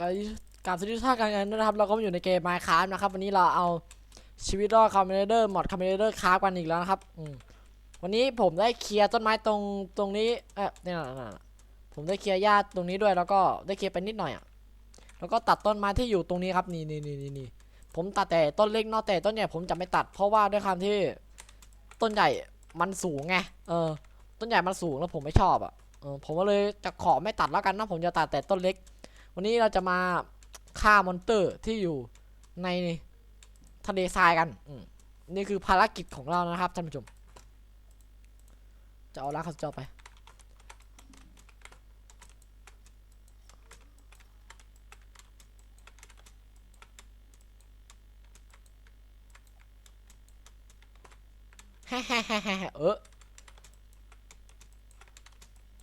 ไปการสวัสดีทุกท่ากันนนะครับ เราก็มาอยู่ในเกม Minecraft นะครับ วันนี้เราเอาชีวิตรอดคอมเมเดอร์หมอดคอมเมเดอร์คราฟกันอีกแล้วนะครับวันนี้ผมได้เคลียร์ต้นไม้ตรงตรงนี้เอ๊ะนี่นะนะผมได้เคลียร์หญ้าตรงนี้ด้วยแล้วก็ได้เคลียร์ไปนิดหน่อยอะแล้วก็ตัดต้นไม้ที่อยู่ตรงนี้ครับนี่นี่นี่นี่นี่ผมตัดแต่ต้นเล็กเนอกแต่ต้นใหญ่ผมจะไม่ตัด เพราะว่าด้วยความที่ต้นใหญ่มันสูงไงเออ ต้นใหญ่มันสูงแล้วผมไม่ชอบอะเออผมก็เลยจะขอไม่ตัดแล้วกันนะผมจะตัดแต่ต้นเล็ก วันนี้เราจะมาฆ่ามอนเตอร์ที่อยู่ในทะเลทรายกันอืมนี่คือภารกิจของเรานะครับท่านผู้ชม จะเอาล้างข้าจอไปฮ่แฮ่แฮ่แฮ่เออ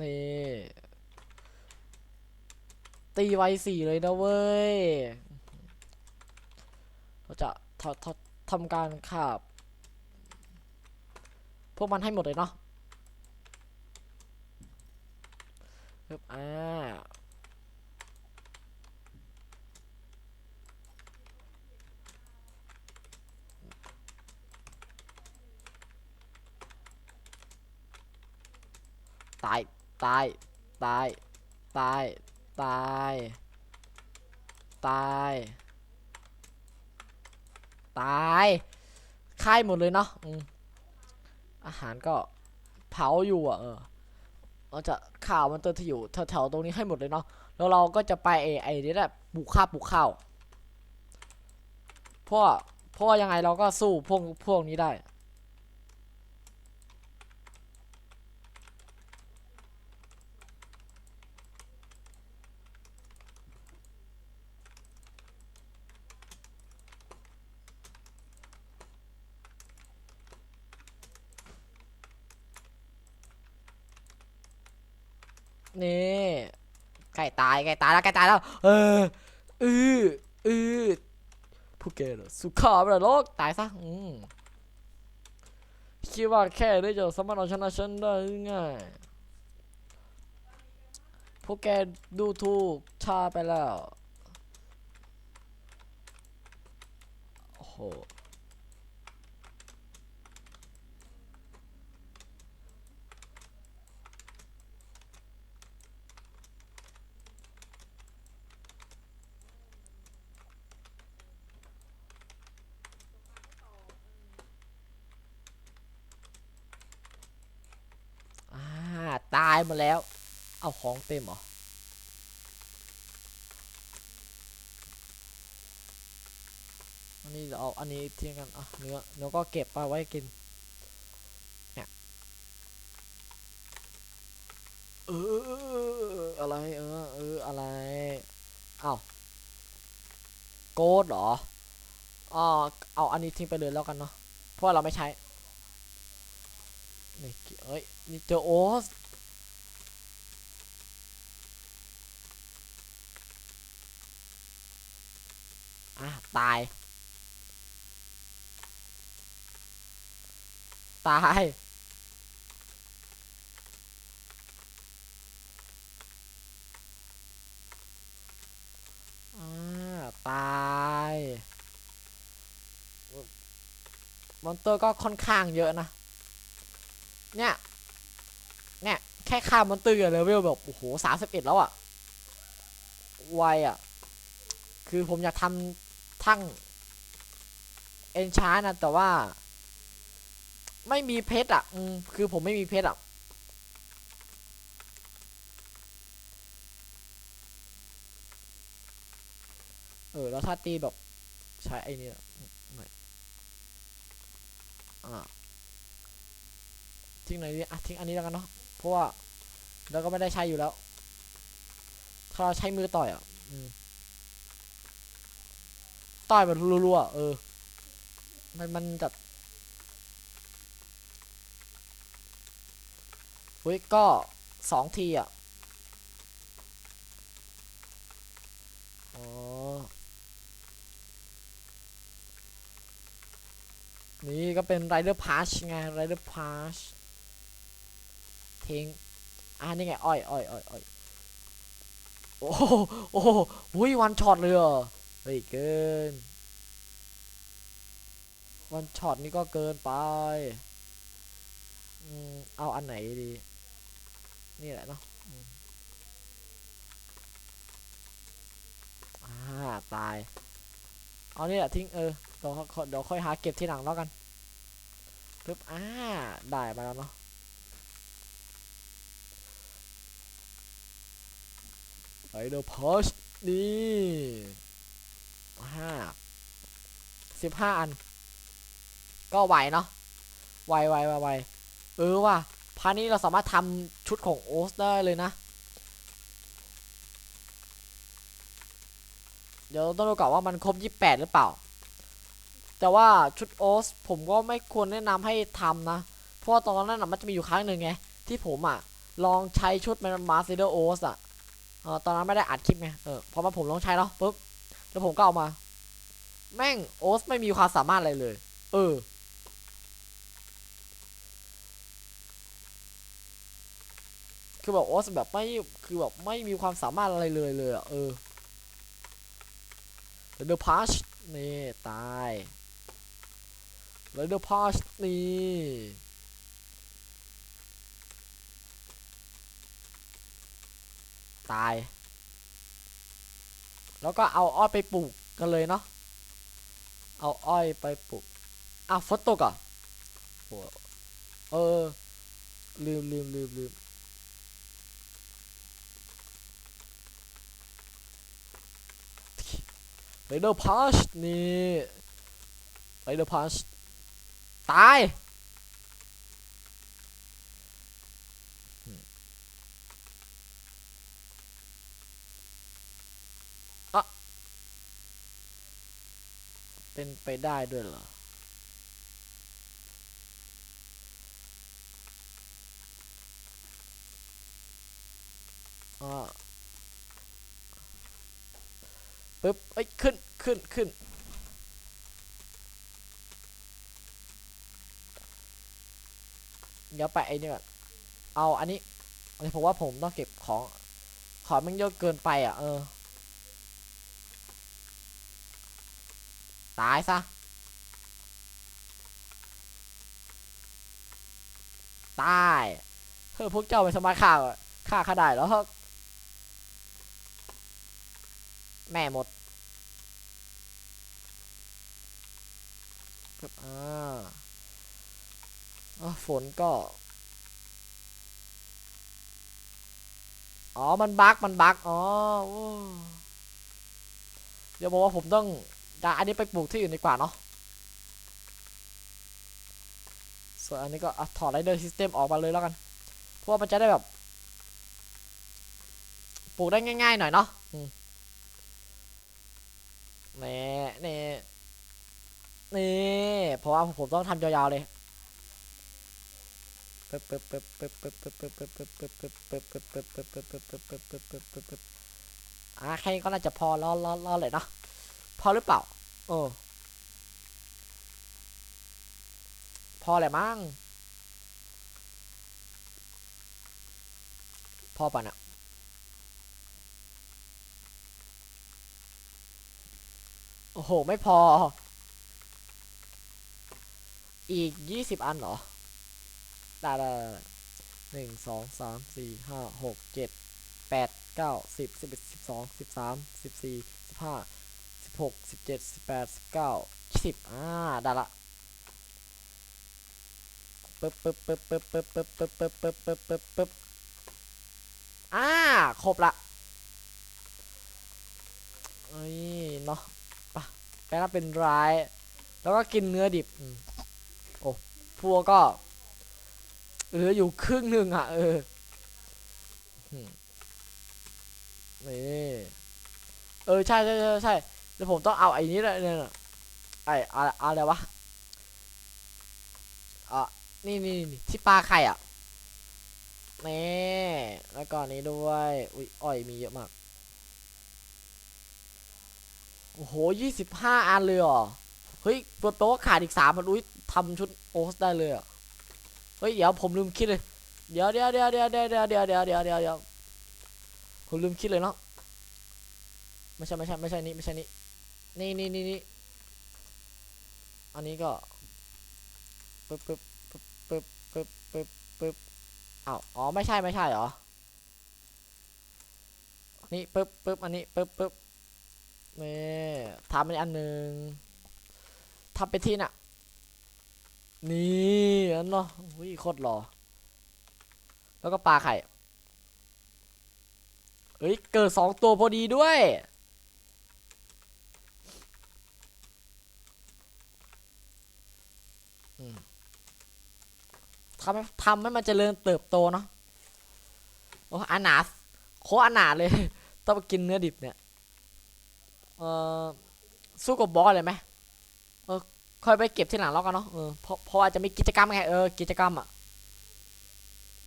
นี่ ตีไวสี่เลยนะเว้ย เราจะทททำการขับ พวกมันให้หมดเลยเนาะปึ๊บอ่าตาย ตาย ตาย ตาย ตาย ตาย ตายค่ายหมดเลยเนาะอาหารก็เผาอยู่อะ เออเราจะข่าวมันเตอร์ที่อยู่แถวๆตรงนี้ให้หมดเลยเนาะ แล้วเราก็จะไปไอ้ไอ้นี่แหละปลูกข้าวปลูกข้าวเพราะว่าเพราะว่ายังไงเราก็สู้พวกพวกนี้ได้ นี่ไก่ตายไก่ตายแล้วไก่ตายแล้ว เอออืออือผู้แกเหรอสุขาไปเลยโลกตายซะอืมคิดว่าแค่ได้จะสามารถเอาชนะฉันได้หรือไงพวกแกดูถูกชาไปแล้ว โอ้โห อ่า ตายหมดแล้ว เอาของเต็มเหรออันนี้เดี๋ยวเอาอันนี้ทิ้งกันอะเนื้อเนื้อก็เก็บไปไว้กินเนี่ยเอออะไรเออเอออะไรเอาโกดเหรออ๋อเอาอันนี้ทิ้งไปเลยแล้วกันเนาะเพราะว่าเราไม่ใช้นี่เกี่ยวเอ้ยนี่เจอโอส อะตาย ตาย อ่า ตายมอนเตอร์ก็ค่อนข้างเยอะนะ เนี่ย เนี่ย แค่ฆ่ามอนเตอร์เลเวลแบบ โอ้โหสามสิบเอ็ดแล้วอะไวอะคือผมอยากทำ ทั้งเอนชานะแต่ว่า ไม่มีเพชรอะอืมคือผมไม่มีเพชรอะเออแล้วถ้าตีแบบใช้ไอ้นี่อะไม่อ่าทิ้งไหนอยดิอะทิ้งอันนี้แล้วกันเนาะเพราะว่าเราก็ไม่ได้ใช้อยู่แล้วถ้าเราใช้มือต่อยอะอืม ต่อยแบบรัวๆเออ มันมันจะเฮ้ยก็สองทีอะอ๋อนี่ก็เป็นไรเดอร์พาชไงไรเดอร์พาชทิ้งอ่านี่ไงอ้อยอ้อยอ้อยอ้อยโอ้โหโอ้โหอุ้ยวันช็อตเลยเหรอ เฮ้ยเกิน วันช็อตนี่ก็เกินไปอืมเอาอันไหนดี นี่แหละเนาะอ่าตาย เอานี่แหละทิ้งเออเดี๋ยวค่อยเดี๋ยวค่อยหาเก็บที่หลังแล้วกันปึ๊บอ่าได้มาแล้วเนาะไปเดอร์พอชนี่ ห้าสิบห้าอัน ก็ไหวเนาะไวไวไวไวเออว่ะพาร์ทนี้เราสามารถทำชุดของโอสได้เลยนะ เดี๋ยวต้องดูก่อนว่ามันครบ 28 หรือเปล่า แต่ว่าชุดโอสผมก็ไม่ควรแนะนำให้ทำนะ เพราะตอนนั้นน่ะมันจะมีอยู่ครั้งหนึ่งไง ที่ผมอะ ลองใช้ชุดมันมาสเตอร์โอสอะตอนนั้นไม่ได้อัดคลิปไงเออพอมาผมลองใช้แล้วปุ๊บ แล้วผมก็เอามา แม่งโอสไม่มีความสามารถอะไรเลย เออ คือแบบโอสแบบไม่คือแบบไม่มีความสามารถอะไรเลยเลยอะเออเดอร์พัชนี่ ตายเดอร์พัชนี่ตาย แล้วก็เอาอ้อยไปปลูกกันเลยเนาะเอาอ้อยไปปลูกอะฝนตกอะโอเออลืมลืมลืมลืมไรเดอร์พัชนี่ไรเดอร์พัชตาย เป็นไปได้ด้วยเหรออ่าปึ๊บเอ้ย ขึ้น ขึ้น ขึ้น เดี๋ยวไปไอ้นี่ก่อน เอาอันนี้อันนี้ผมว่าผมต้องเก็บของ ของมันเยอะเกินไปอะ เออ ตายซะ ตายเฮ้ยพวกเจ้าไม่สามารถฆ่าฆ่าข้าได้แล้วแม่หมดครับอ่าอะฝนก็ อ๋อ มันบักมันบักอ๋อเดี๋ยวบอกว่าผมต้อง แต่อันนี้ไปปลูกที่อื่นดีกว่าเนาะส่วนอันนี้ก็ถอดไรเดอร์ซิสเต็มออกมาเลยแล้วกัน เพราะว่ามันจะได้แบบ ปลูกได้ง่ายๆหน่อยเนาะนี่นี่นี่เพราะว่าผมต้องทำยาวๆเลยอะแค่นี้ก็น่าจะพอล้อล้อล้อเลยเนาะพอหรือเปล่า โอ้พอแหละมั้งพอป่ะน่ะโอ้โห ไม่พอ อีกยี่สิบอันเหรอได้ได้หนึ่งสองสามสี่ห้าหกเจ็ดแปดเก้าสิบสิบเอ็ดสิบสองสิบสามสิบสี่สิบห้า หกสิบเจ็ดสิบแปดสิบเก้าสิบอ่าได้ละปึ๊บปึ๊บปึ๊บปึ๊บปึ๊บปึ๊บปึ๊บปึ๊บปึ๊บปึ๊บปึ๊บปึ๊บอ่าครบละเอ้ยเนาะปะแปลว่าเป็นร้าย แล้วก็กินเนื้อดิบโอ้พวกก็เหลืออยู่ครึ่งหนึ่งอะเออนี่เออใช่ใช่ใช่ใช่ เดี๋ยวผมต้องเอาไอ้นี้เลยเนี่ยไอ้อะไรอะไรวะอะนี่นี่นี่ที่ปลาไข่อะนี่แล้วก็อันนี้ด้วยอุ้ยอ้อยมีเยอะมากโอ้โหยี่สิบห้าอันเลยเหรอเฮ้ยตัวโต๊ะขาดอีกสามมันอุ้ยทำชุดโอสได้เลยอะเฮ้ยเดี๋ยวผมลืมคิดเลยเดี๋ยวเดี๋ยวเดี๋ยวเดี๋ยวเดี๋ยวเดี๋ยวเดี๋ยวเดี๋ยวเดี๋ยวเดี๋ยวผมลืมคิดเลยเนาะไม่ใช่ไม่ใช่ไม่ใช่นี่ไม่ใช่นี่ นี่นี่นี่นี่อันนี้ก็ปึ๊บปึ๊บปึ๊บปึ๊บปึ๊บปึ๊บปึ๊บอ้าวอ๋อไม่ใช่ไม่ใช่เหรอนี่ปึ๊บปึ๊บอันนี้ปึ๊บปึ๊บนี่ทำอันอันหนึ่งทำเป็นที่น่ะ นี่อันเนาะอุ้ยโคตรหล่อแล้วก็ปลาไข่เฮ้ยเกิดสองตัวพอดีด้วย ทำให้ทำให้มันเจริญเติบโตเนาะโอ้อนาโคตรอนาเลย ต้องไปกินเนื้อดิบเนี่ยเออสู้กับบอสเลยไหมเออค่อยไปเก็บที่หลังแล้วกันเนาะเออเพราะเพราะว่าจะมีกิจกรรมไงเออกิจกรรมอะ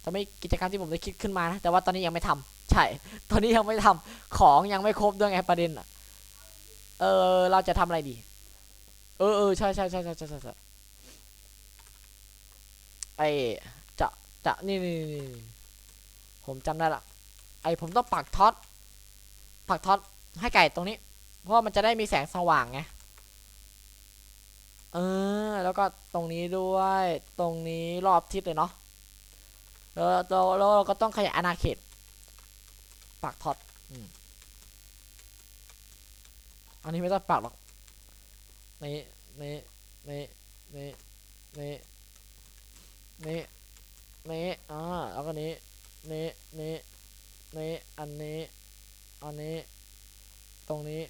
จะไม่กิจกรรมที่ผมได้คิดขึ้นมานะแต่ว่าตอนนี้ยังไม่ทำใช่ ตอนนี้ยังไม่ทำของยังไม่ครบด้วยไงประเด็นอะเออเราจะทำอะไรดี เออเออใช่ใช่ใช่ใช่ใช่ใช่ ไอจะจะนี่นี่นี่ผมจำได้ละไอผมต้องปักท็อตปักท็อตให้ไก่ตรงนี้ เพราะมันจะได้มีแสงสว่างไงเออแล้วก็ตรงนี้ด้วยตรงนี้รอบทิศเลยเนาะแล้วเราเราเราก็ต้องขยายอาณาเขตปักท็อตอันนี้ไม่ต้องปักหรอกนี่นี่นี่นี่นี่ นี่นี่อ่าแล้วก็นี้นี่นี่นี่อันนี้ อันนี้ ตรงนี้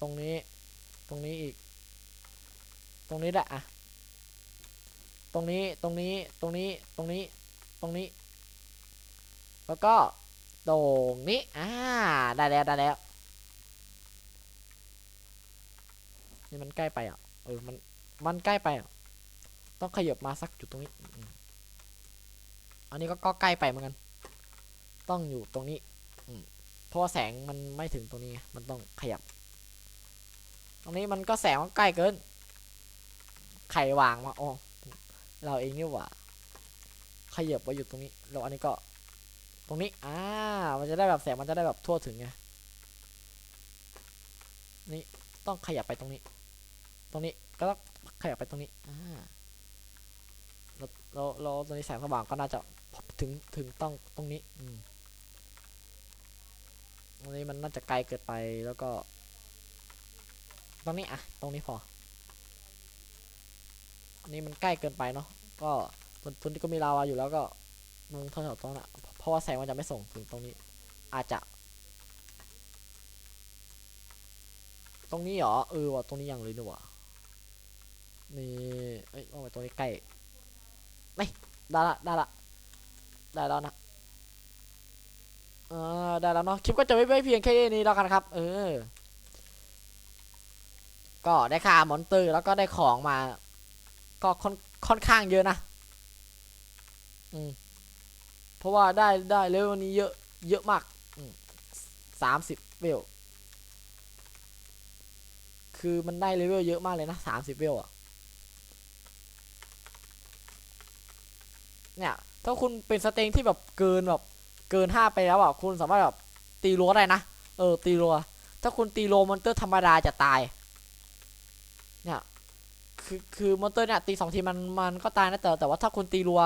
ตรงนี้ ตรงนี้อีก ตรงนี้แหละอะตรงนี้ ตรงนี้ ตรงนี้ ตรงนี้ ตรงนี้ แล้วก็ตรงนี้ อ่า ได้แล้ว ได้แล้ว นี่มันใกล้ไปอะ เออ มัน มันใกล้ไปอะ ต้องขยับมาสักจุดตรงนี้ อันนี้ก็ก็ใกล้ไปเหมือนกัน ต้องอยู่ตรงนี้เพราะว่าแสงมันไม่ถึงตรงนี้ มันต้องขยับ ตรงนี้มันก็แสงมันใกล้เกิน ไข่วางมาอ๋อเราเองนี่หว่า ขยับไว้อยู่ตรงนี้ แล้วอันนี้ก็ ตรงนี้ อ่า มันจะได้แบบแสงมันจะได้แบบทั่วถึงไง นี่ต้องขยับไปตรงนี้ ตรงนี้ก็ต้องขยับไปตรงนี้ อ่าแล้วแล้วแล้วตรงนี้แสงสว่างก็น่าจะ ถึงถึงต้องตรงนี้อืมตรงนี้มันน่าจะไกลเกินไปแล้วก็ ตรงนี้อะตรงนี้พออันนี้มันใกล้เกินไปเนาะก็ตรงตรงนี้ก็มีลาวาอยู่แล้วก็ตรงแถวๆตรงนั้นอะเพราะว่าแสงมันจะไม่ส่งถึงตรงนี้ อาจจะ ตรงนี้เหรอเออว่ะตรงนี้ยังเลยนี่ว่ะนี่เอ้ยว่าไปตรงนี้ใกล้ไม่ได้ละได้ละ ได้แล้วนะเออได้แล้วเนาะคลิปก็จะไม่เพียงแค่นี้แล้วกันครับ เออ ก็ได้ค่ามอนเตอร์แล้วก็ได้ของมา ก็ค่อนค่อนข้างเยอะนะอืมเพราะว่าได้ได้เลเวลนี้เยอะเยอะมากสามสิบเวลคือมันได้เลเวลเยอะมากเลยนะสามสิบเวลอะเนี่ย ถ้าคุณเป็นสเต็งที่แบบเกินแบบเกินห้าไปแล้วอะคุณสามารถแบบตีรัวได้นะเออตีรัวถ้าคุณตีรัวมอนเตอร์ธรรมดาจะตายเนี่ยคือคือมอนเตอร์เนี่ยตีสองทีมันมันก็ตายนะแต่แต่ว่าถ้าคุณตีรัว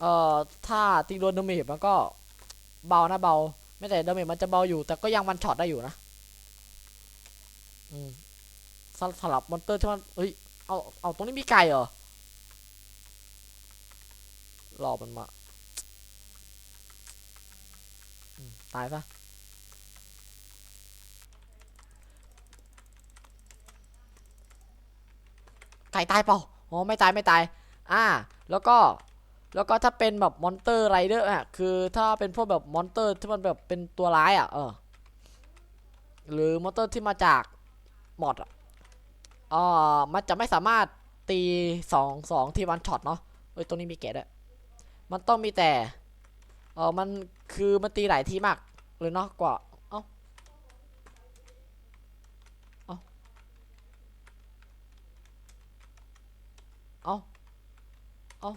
เอ่อถ้าตีรัวดาเมจมันก็เบานะเบา ไม่แต่ดาเมจมันจะเบาอยู่ แต่ก็ยังมันช็อตได้อยู่นะอืมสำสำหรับมอนเตอร์ที่มันเฮ้ยเอาเอาตรงนี้มีไก่เหรอ รอมันมาตายซะไก่ตายเปล่าอ๋อไม่ตายไม่ตาย อ่า แล้วก็ แล้วก็ถ้าเป็นแบบมอนเตอร์ไรเดอร์อะ คือถ้าเป็นพวกแบบมอนเตอร์ที่มันแบบเป็นตัวร้ายอะ เออ หรือมอนเตอร์ที่มาจากมอดอะอ่ามันจะไม่สามารถตีสองสองทีวันช็อตเนาะ เอ้ย ตรงนี้มีเกตด้วย มันต้องมีแต่เออมันคือมันตีหลายทีมากเลยเนอะกว่าเอ้าเอ้าเอ้าเอ้า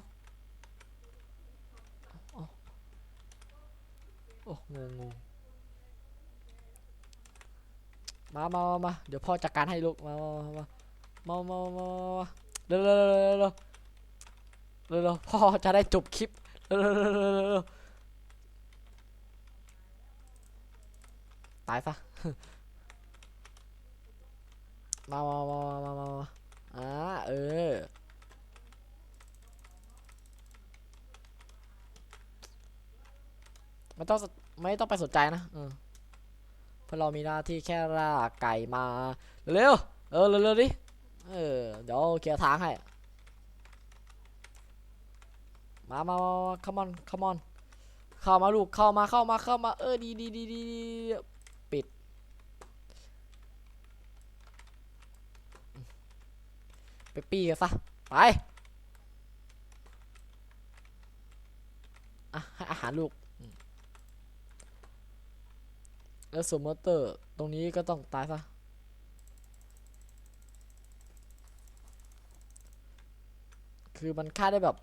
โอ้งงงงมามามา เดี๋ยวพ่อจัดการให้ลูก มา มา มา มา มา มาเร็วเร็วเร็วเร็วเร็วพ่อจะได้จบคลิป ตายซะมามามามามามาอ่าเออ ไม่ต้องไม่ต้องไปสนใจนะเออเพราะเรามีหน้าที่แค่ล่าไก่มา เร็ว เออ เร็วๆดิ เออ เดี๋ยวเคลียร์ทางให้ มามามา come on come on เข้ามาลูก เข้ามาเข้ามาเข้ามา เออดีดีดีดีปิด ไปปีกันซะ ไป อะให้อาหารลูก แล้วส่วนมอเตอร์ ตรงนี้ก็ต้องตายซะคือมันฆ่าได้แบบ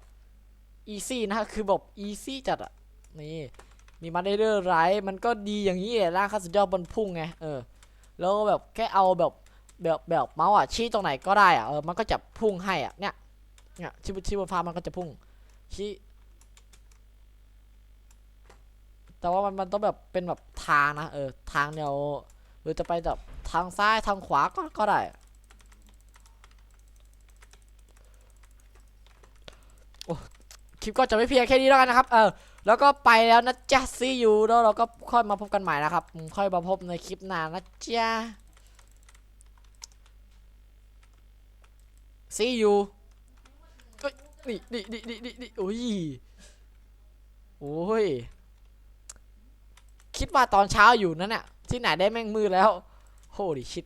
อีซี่นะคือแบบอีซี่จัดอะนี่มีมาได้เรื่อยไรมันก็ดีอย่างนี้แหละร่างค่าสุดยอดบนพุ่งไงเออแล้วแบบแค่เอาแบบแบบแบบเมาส์อะชี้ตรงไหนก็ได้อะเออมันก็จะพุ่งให้อะเนี่ยเนี่ยชี้ชี้บนฟ้ามันก็จะพุ่งชี้แต่ว่ามันมันต้องแบบเป็นแบบทางนะเออทางแนวหรือจะไปแบบทางซ้ายทางขวาก็ก็ได้ โอ้ค ลิปก็จะไม่เพียงแค่นี้แล้วกันนะครับ เออ แล้วก็ไปแล้วนะจ๊ะซีอยู่แล้วเราก็ค่อยมาพบกันใหม่นะครับ ค่อยมาพบในคลิปหน้านะจ๊ะซีอยู่นี่นี่นี่นี่นี่นี่โอ้ยโอ้ย คิดว่าตอนเช้าอยู่นั่นน่ะ ที่ไหนได้แม่งมืดแล้ว โหดิชิต